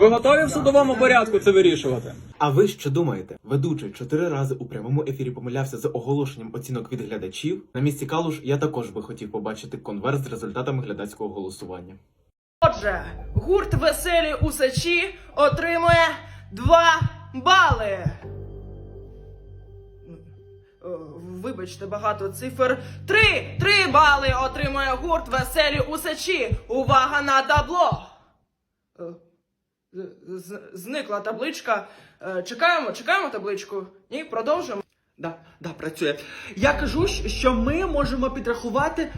Ви готові в судовому порядку це вирішувати? А ви що думаєте? Ведучий чотири рази у прямому ефірі помилявся з оголошенням оцінок від глядачів. На місці Калуш я також би хотів побачити конверт з результатами глядацького голосування. Отже, гурт веселі усачі отримує 2 бали. Е, Вибачте, багато цифр. Три! Три бали отримує гурт веселі усачі. Увага на табло. Зникла табличка. Е, Чекаємо, чекаємо табличку. Ні, продовжимо. Да, да, працює. Я кажу, що ми можемо підрахувати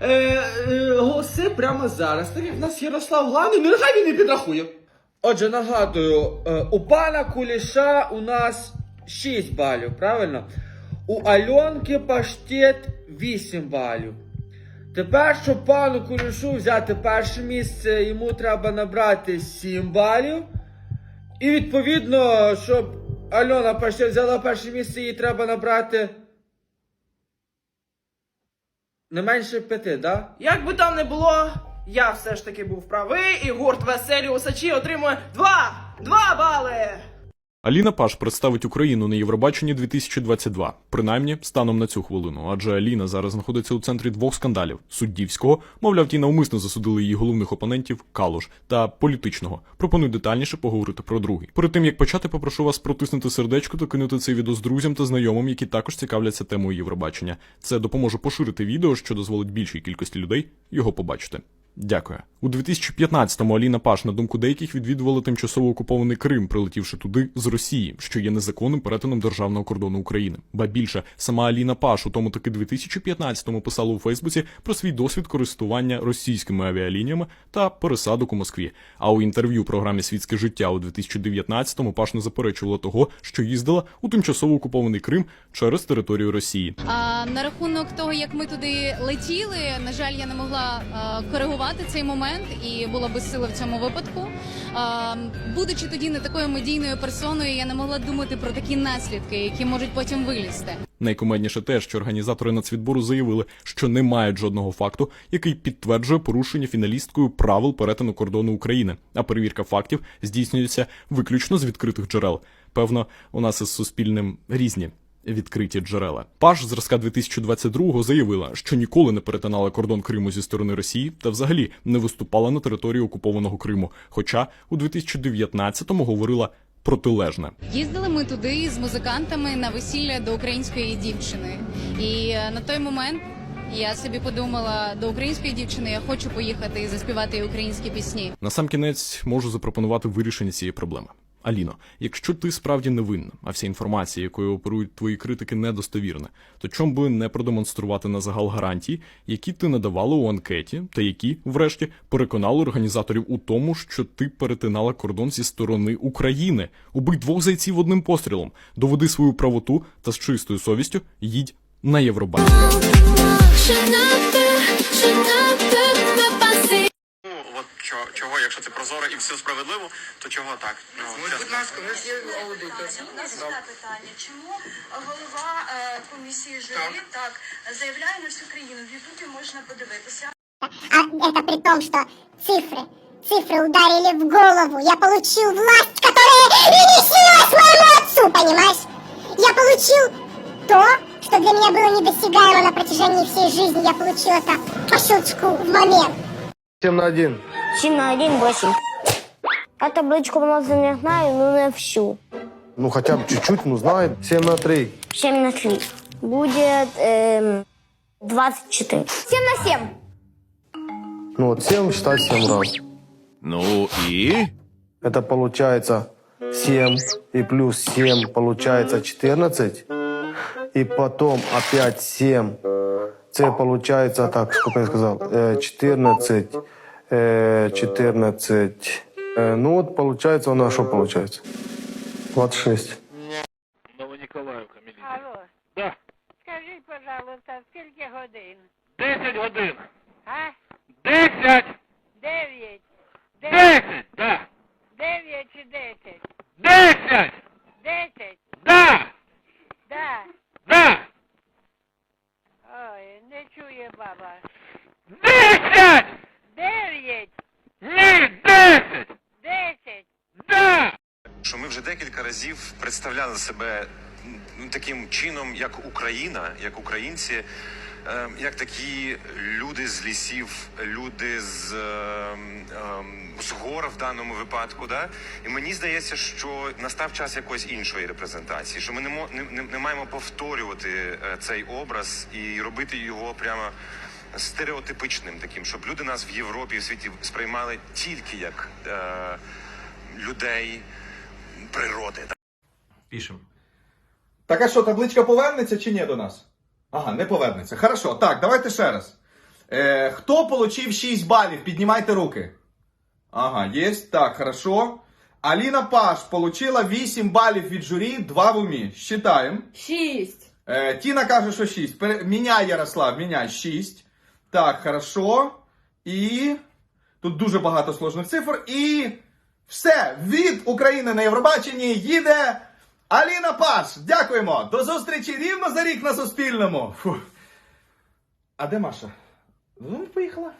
е, е, голоси прямо зараз. Так як в нас Ярослав главний, ну нехай він і підрахує. Отже, нагадую, е, у пана Куліша у нас 6 балів, правильно? У Альонки паштет 8 балів. Тепер, щоб пану Кулішу взяти перше місце, йому треба набрати 7 балів. І відповідно, щоб Альона взяла перше місце, їй треба набрати. Не менше п'яти, да? Як би там не було, я все ж таки був правий, і гурт веселі усачі отримує 2! 2 бали! Аліна Паш представить Україну на Євробаченні 2022, принаймні станом на цю хвилину. Адже Аліна зараз знаходиться у центрі двох скандалів: суддівського, мовляв, ті навмисно засудили її головних опонентів Калуш та політичного. Пропоную детальніше поговорити про другий. Перед тим як почати, попрошу вас протиснути сердечко та кинути цей відео з друзям та знайомим, які також цікавляться темою Євробачення. Це допоможе поширити відео, що дозволить більшій кількості людей його побачити. Дякую. У 2015-му Аліна Паш, на думку деяких, відвідувала тимчасово окупований Крим, прилетівши туди з Росії, що є незаконним перетином державного кордону України. Ба більше, сама Аліна Паш у тому таки 2015-му писала у Фейсбуці про свій досвід користування російськими авіалініями та пересадок у Москві. А у інтерв'ю програмі Світське життя у 2019-му Паш не заперечувала того, що їздила у тимчасово окупований Крим через територію Росії. А на рахунок того, як ми туди летіли, на жаль, я не могла а, коригувати цей момент і була безсила в цьому випадку. Будучи тоді не такою медійною персоною, я не могла думати про такі наслідки, які можуть потім вилізти. Найкумедніше те, що організатори нацвідбору заявили, що не мають жодного факту, який підтверджує порушення фіналісткою правил перетину кордону України. А перевірка фактів здійснюється виключно з відкритих джерел. Певно, у нас із суспільним різні. Відкриті джерела. Паш зразка 2022-го заявила, що ніколи не перетинала кордон Криму зі сторони Росії та взагалі не виступала на території окупованого Криму. Хоча у 2019-му говорила протилежне. Їздили ми туди з музикантами на весілля до української дівчини. І е, на той момент я собі подумала, до української дівчини я хочу поїхати і заспівати українські пісні. Насамкінець можу запропонувати вирішення цієї проблеми. Аліно, якщо ти справді невинна, а вся інформація, якою оперують твої критики, недостовірна, то чом би не продемонструвати на загал гарантії, які ти надавала у анкеті, та які, врешті, переконали організаторів у тому, що ти перетинала кордон зі сторони України. Убий двох зайців одним пострілом, доведи свою правоту та з чистою совістю їдь на Євробачення. чого, чого, якщо це прозоро і все справедливо, то чого так? Ну, чесно. Будь ласка, у нас є аудитор. У нас таке питання. Чому голова е, комісії журі так заявляє на всю країну? В Ютубі можна подивитися. А это при том, что цифры, цифры ударили в голову. Я получил власть, которая и не снилась моему отцу, понимаешь? Я получил то, что для меня было недосягаемо на протяжении всей жизни. Я получил это по щелчку в момент. 7 на 1. 7 на 1, 8. А табличку не знаю, но не всю. Ну хотя бы чуть-чуть, ну знает. 7 на 3. 7 на 3. Будет эм, 24. 7 на 7. Ну вот 7 считать 7 раз. Ну и? Это получается 7 и плюс 7 получается 14. И потом опять 7. Це получается, так, сколько я сказал, Э, 14, э, 14. Э, Ну вот получается у нас что получается? 26. Алло. Да. Скажіть, пожалуйста, скільки годин? 10 годин. А? 10! Дев'ять. 10! Да! Дев'ять чи десять? 10! Десять? Да! Да. Да! Ой, не чує баба. 10! Дев'ять. Ні, 10! Десять. ми вже декілька разів представляли себе таким чином, як Україна, як українці, е, як такі люди з лісів, люди з, е, ем, з гор в даному випадку. Да? І мені здається, що настав час якоїсь іншої репрезентації, що ми не, не, не, не маємо повторювати е, цей образ і робити його прямо стереотипичним таким, щоб люди нас в Європі і в світі сприймали тільки як е, людей природи. Пишем. Так а що, табличка повернеться чи ні до нас? Ага, не повернеться. Хорошо, так, давайте ще раз. Е, хто получив 6 балів? Піднімайте руки. Ага, є. Так, хорошо. Аліна Паш получила 8 балів від журі, 2 в умі. Считаємо. Шість. Е, Тіна каже, що 6. Пере... Міняй, Ярослав, міняй 6. Так, хорошо. І. Тут дуже багато сложних цифр. І. Все, від України на Євробаченні їде Аліна Паш. Дякуємо. До зустрічі рівно за рік на Суспільному. Фу. А де Маша? Ну, поїхала.